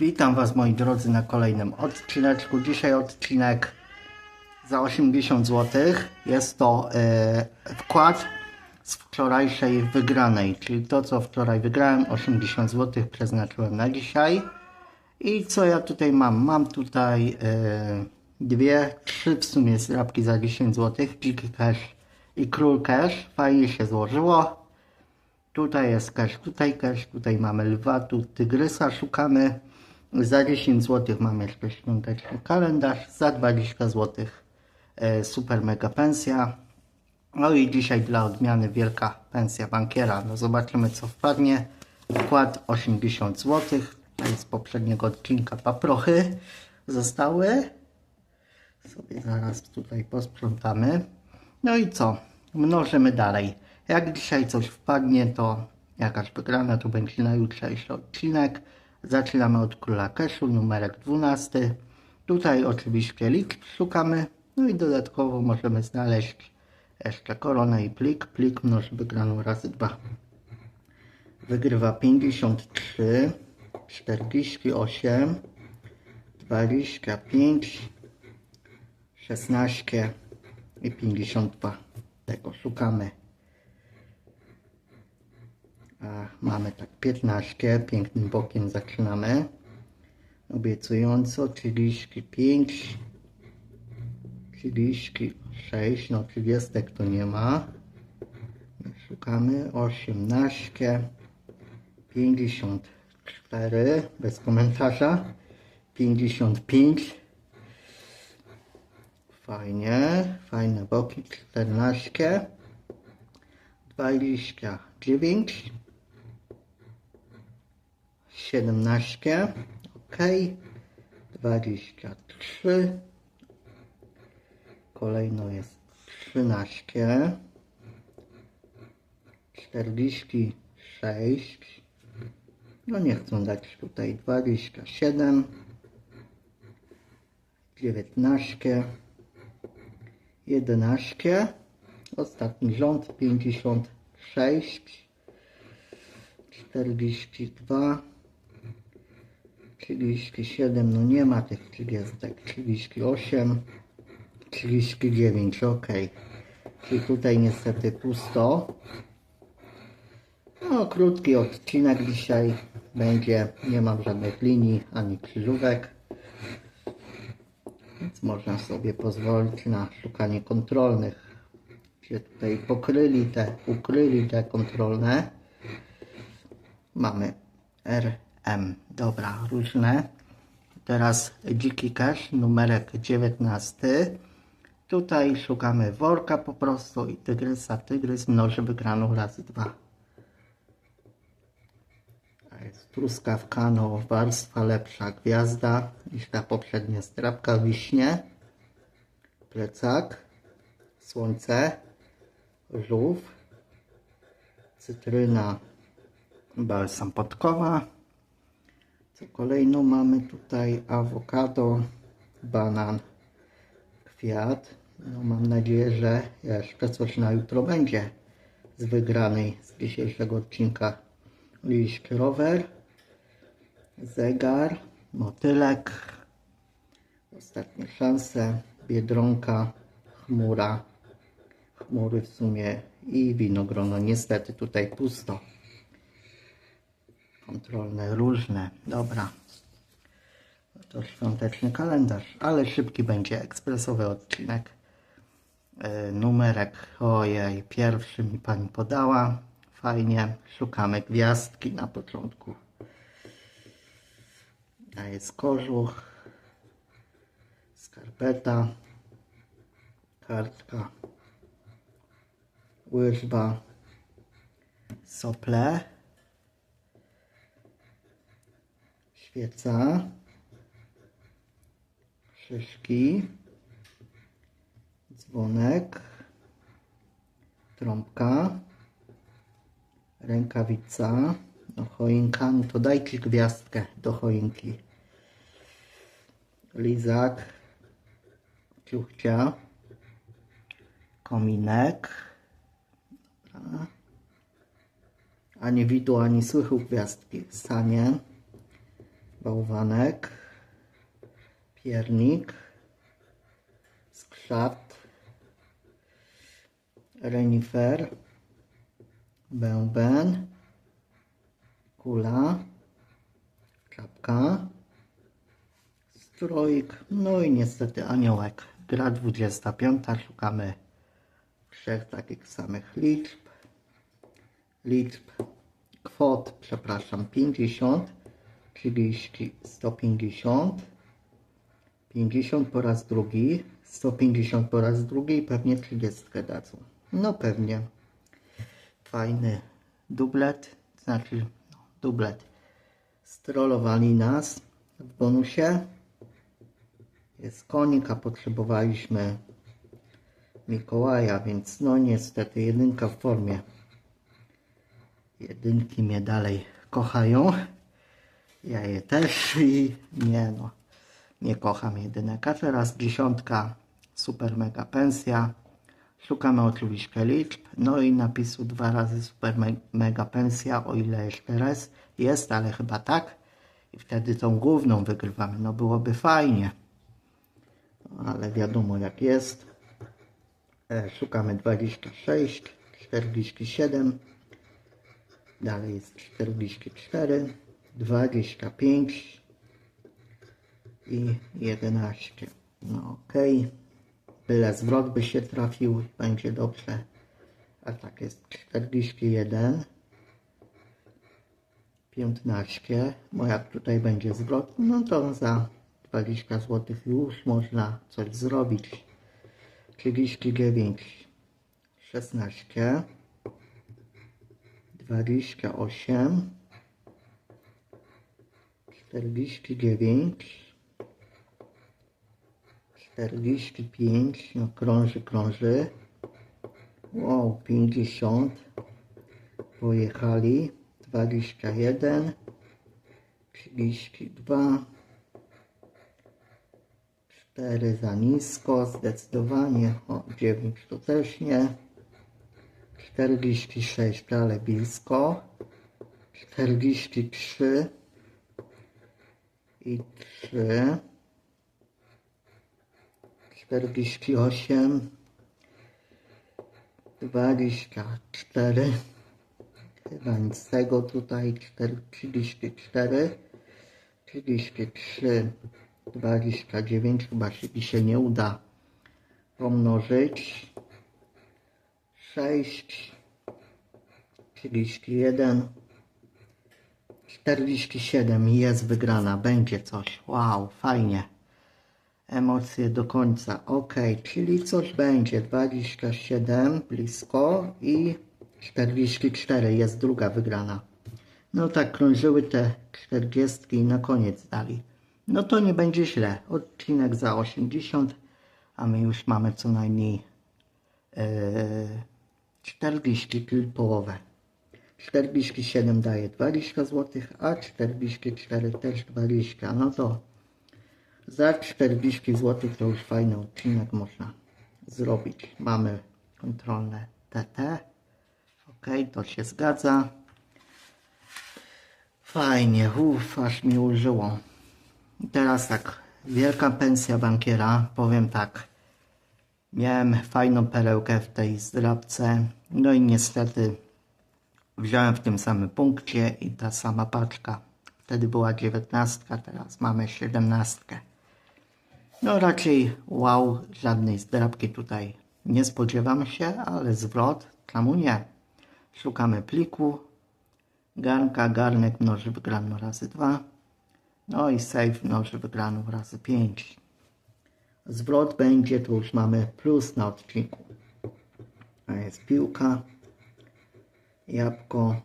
Witam Was moi drodzy na kolejnym odcineczku. Dzisiaj odcinek za 80 zł. Jest to e, wkład z wczorajszej wygranej, czyli to co wczoraj wygrałem 80 zł przeznaczyłem na dzisiaj. I co ja tutaj mam? Mam tutaj e, dwie, trzy w sumie zdrabki za 10 zł, dziki cash i król cash. Fajnie się złożyło. Tutaj jest cash, tutaj cash, tutaj mamy lwa, tu tygrysa szukamy. Za 10 zł mamy jeszcze świąteczny kalendarz, za 20 zł e, super mega pensja. No i dzisiaj dla odmiany wielka pensja bankiera. No zobaczymy co wpadnie. Wkład 80 zł. To z poprzedniego odcinka paprochy zostały. Sobie zaraz tutaj posprzątamy. No i co? Mnożymy dalej. Jak dzisiaj coś wpadnie, to jakaś wygrana, to będzie na jutrzejszy odcinek. Zaczynamy od króla keszu, numerek 12. Tutaj oczywiście liczb szukamy. No i dodatkowo możemy znaleźć jeszcze koronę i plik. Plik mnoży wygraną razy 2. Wygrywa 53, 48, 25, 16 i 52. Tego szukamy. Mamy tak 15, pięknym bokiem zaczynamy. Obiecująco 35, 36, no 30 to nie ma. Szukamy 18, 54, bez komentarza, 55. Fajnie, fajne boki, 14, 29, 17, ok, 23, kolejno jest 13, 46, no nie chcą dać tutaj 27, 19, 11, ostatni rząd 56, 42, 37, no nie ma tych 30, 38, 39, ok. Czyli tutaj niestety pusto. No, krótki odcinek dzisiaj będzie. Nie mam żadnych linii ani krzyżówek. Więc można sobie pozwolić na szukanie kontrolnych. Gdzie tutaj pokryli te, ukryli te kontrolne. Mamy RM. Dobra, różne. Teraz dziki cash, numerek 19. Tutaj szukamy worka po prostu i tygrysa. Tygrys mnoży wygraną razy dwa. A jest truskawka, no warstwa lepsza gwiazda niż ta poprzednia strapka wiśnie. Plecak, słońce, żółw, cytryna, balsam podkowa. Co kolejno mamy tutaj awokado, banan, kwiat. No, mam nadzieję, że jeszcze coś na jutro będzie z wygranej z dzisiejszego odcinka. Liść rower, zegar, motylek, ostatnie szanse, biedronka, chmura, chmury w sumie i winogrono. Niestety tutaj pusto. Kontrolne różne. Dobra. To świąteczny kalendarz, ale szybki będzie ekspresowy odcinek. E, numerek, ojej, pierwszy mi pani podała. Fajnie, szukamy gwiazdki na początku. A jest kożuch, skarpeta, kartka, łyżwa, sople, świeca, szyszki, dzwonek, trąbka, rękawica, no choinka, no to dajcie gwiazdkę do choinki. Lizak, ciuchcia, kominek, Dobra. ani widu, ani słychu gwiazdki, sanie, bałwanek, piernik, skrzat, renifer, bęben, kula, czapka, strójk, no i niestety aniołek. Gra 25, szukamy trzech takich samych liczb. Liczb kwot, przepraszam, 50, 30, 150, 50 po raz drugi, 150 po raz drugi i pewnie 30 dadzą. No pewnie. Fajny dublet, znaczy no, dublet. Strollowali nas w bonusie. Jest konik, a potrzebowaliśmy Mikołaja, więc no niestety jedynka w formie. Jedynki mnie dalej kochają. Ja je też i nie no, nie kocham jedynek. A teraz dziesiątka, super mega pensja. Szukamy oczywiście liczb, no i napisu dwa razy super me mega pensja, o ile jeszcze raz jest, ale chyba tak. I wtedy tą główną wygrywamy, no byłoby fajnie. Ale wiadomo jak jest. E, Szukamy 26, 47, dalej jest 44, 25 i 11. No ok, byle zwrot by się trafił, będzie dobrze. A tak jest 41, 15, bo jak tutaj będzie zwrot, no to za 20 zł już można coś zrobić. 39, 16, 28, 49, 45, no krąży, krąży. Wow, 50, pojechali, 21, 32, 4 za nisko, zdecydowanie. O, 9 to też nie. 46, ale blisko. 43 i 3. 48. 24. Chyba nic z tego tutaj. 4, 34. 33. 29 chyba się dzisiaj nie uda pomnożyć. 6, 31, 47 jest wygrana, będzie coś. Wow, fajnie. Emocje do końca. Ok, czyli coś będzie. 27 blisko i 44 jest druga wygrana. No tak krążyły te 40 i na koniec dali. No to nie będzie źle. Odcinek za 80, a my już mamy co najmniej e, 40, czyli połowę. 47 daje 20 zł, a 44 też 20. No to za 40 zł to już fajny odcinek można zrobić. Mamy kontrolne TT. Ok, to się zgadza. Fajnie, uff, aż mi ulżyło. I Teraz tak, wielka pensja bankiera, powiem tak. Miałem fajną perełkę w tej zdrabce, no i niestety wziąłem w tym samym punkcie i ta sama paczka. Wtedy była dziewiętnastka, teraz mamy siedemnastkę. No raczej wow, żadnej zdrabki tutaj nie spodziewam się, ale zwrot, czemu nie? Szukamy pliku, garnka, garnek mnoży wygraną razy 2, no i save mnoży wygraną razy 5. Zwrot będzie, tu już mamy plus na odcinku. A jest piłka, jabłko,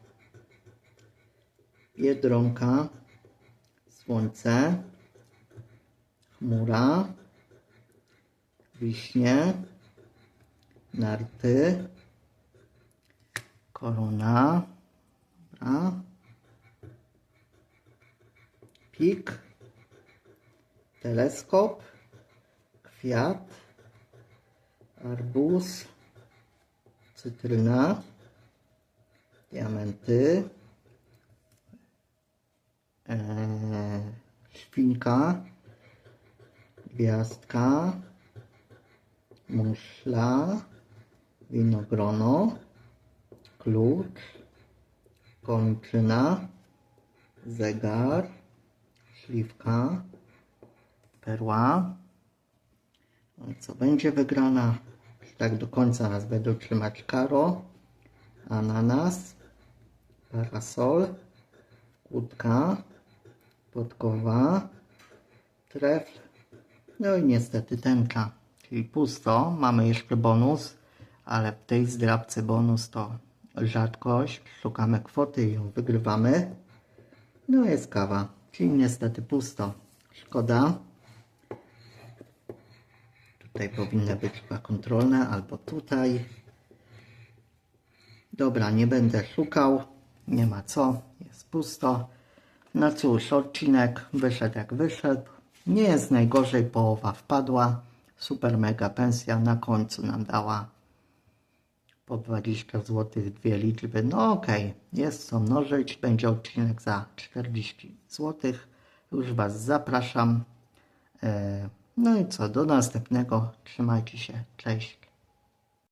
biedronka, słońce, chmura, wiśnie, narty, korona, dobra, pik, teleskop, kwiat, arbuz, cytryna, diamenty, eee, świnka, gwiazdka, muszla, winogrono, klucz, kończyna, zegar, śliwka, perła. No co będzie wygrana? Tak do końca nas będą trzymać karo, ananas, parasol, kłódka, podkowa, trefl, no i niestety tęcza, czyli pusto. Mamy jeszcze bonus, ale w tej zdrabce bonus to rzadkość. Szukamy kwoty i ją wygrywamy. No jest kawa, czyli niestety pusto. Szkoda. Tutaj powinny być chyba kontrolne, albo tutaj. Dobra, nie będę szukał. Nie ma co, jest pusto. No cóż, odcinek wyszedł jak wyszedł. Nie jest najgorzej, połowa wpadła. Super mega pensja na końcu nam dała po 20 zł dwie liczby. No okej, jest co mnożyć. Będzie odcinek za 40 zł. Już Was zapraszam. E, No i co, do następnego. Trzymajcie się. Cześć.